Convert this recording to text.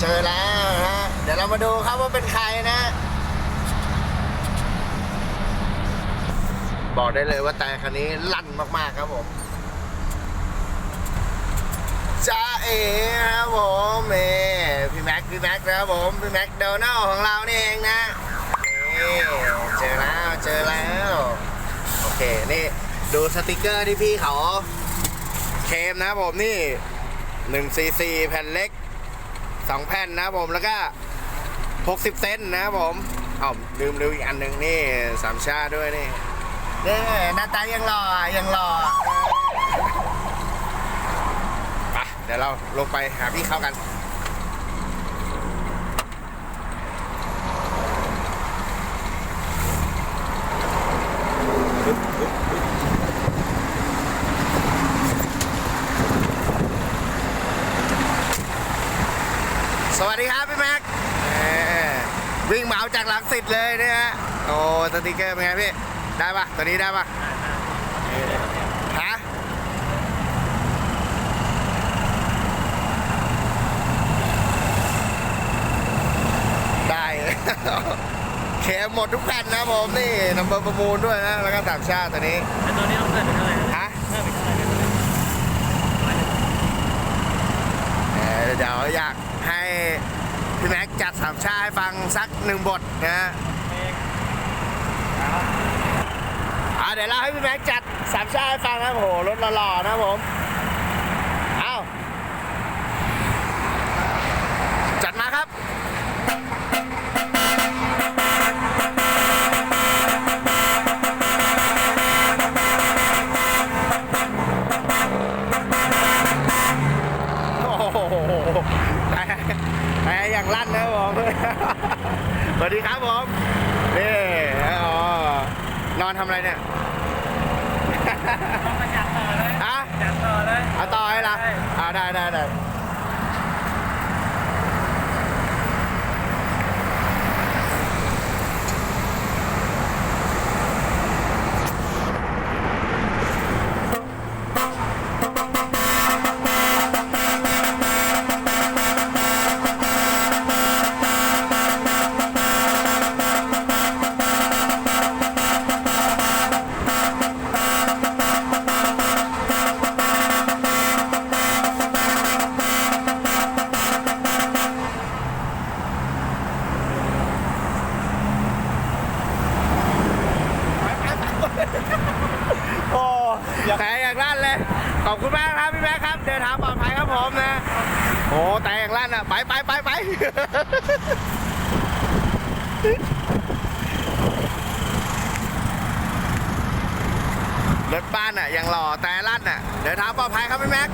เจอแล้วนะ เดี๋ยวเรามาดูครับว่าเป็นใครนะ บอกได้เลยว่าแต่คันนี้ลั่นมากๆครับผมจ้าเอ๋ครับผมเอพี่แม็กพี่แม็กนะครับผมพี่แม็กโดนัลของเรานี่เองนะนี่เจอแล้วเจอแล้ว โอเคนี่ดูสติกเกอร์ที่พี่เขาเคมนะครับผมนี่1 cc แผ่นเล็ก 2แผ่นนะครับผมแล้วก็ 60 เซนนะครับผมอ๋อลืมลืมอีกอันหนึ่งนี่สามชาด้วยนี่นี่หน้าตายังหล่อยังหล่อไปเดี๋ยวเราลงไปหาพี่เขากัน สวัสดีครับพี่แม็กเอ่อวิ่งเหมาจากหลังสิทธิ์เลยเนี่ยฮะโอ้สติกเกอร์เป็นไงพี่ ได้ปะตัวนี้ได้ปะฮะได้เคมหมดทุกแผ่นนะผมนี่นัมเบอร์ประมูลด้วยนะ แล้วก็สามชาติตัวนี้แต่ตัวนี้ต้องเกิดเป็นเท่าไหร่นะฮะเพิ่มอีกเท่าไหร่นะเอ่อเดี๋ยวอยากให้ พี่แม็กจัดสามชาให้ฟังสักหนึ่งบทนะฮะเอกอ่าเดี๋ยวเราให้พี่แม็กจัดสามชาให้ฟังนะโอ้โหรถหล่อๆนะครับผม เอาจัดมาครับ โอ้โหแต่แต่อย่างลั่นนะครับผม ส วัสดีครับผมนี่อ๋อนอนทำอะไรเนี่ยต้องมาจัดต่อเลยฮะจัดต่อเลยเอาต่อให้ละใช่อ่าได้ได้ได้โอ้ แต่อย่างลั่นเลย ขอบคุณมากครับพี่แม่ครับ เดินทางปลอดภัยครับผมนะโอ้แต่อย่างลั่นอะ ไปไปไปไปรถบ้านอะยังหล่อแต่ลั่นอะ เดินทางปลอดภัยครับพี่แม็ก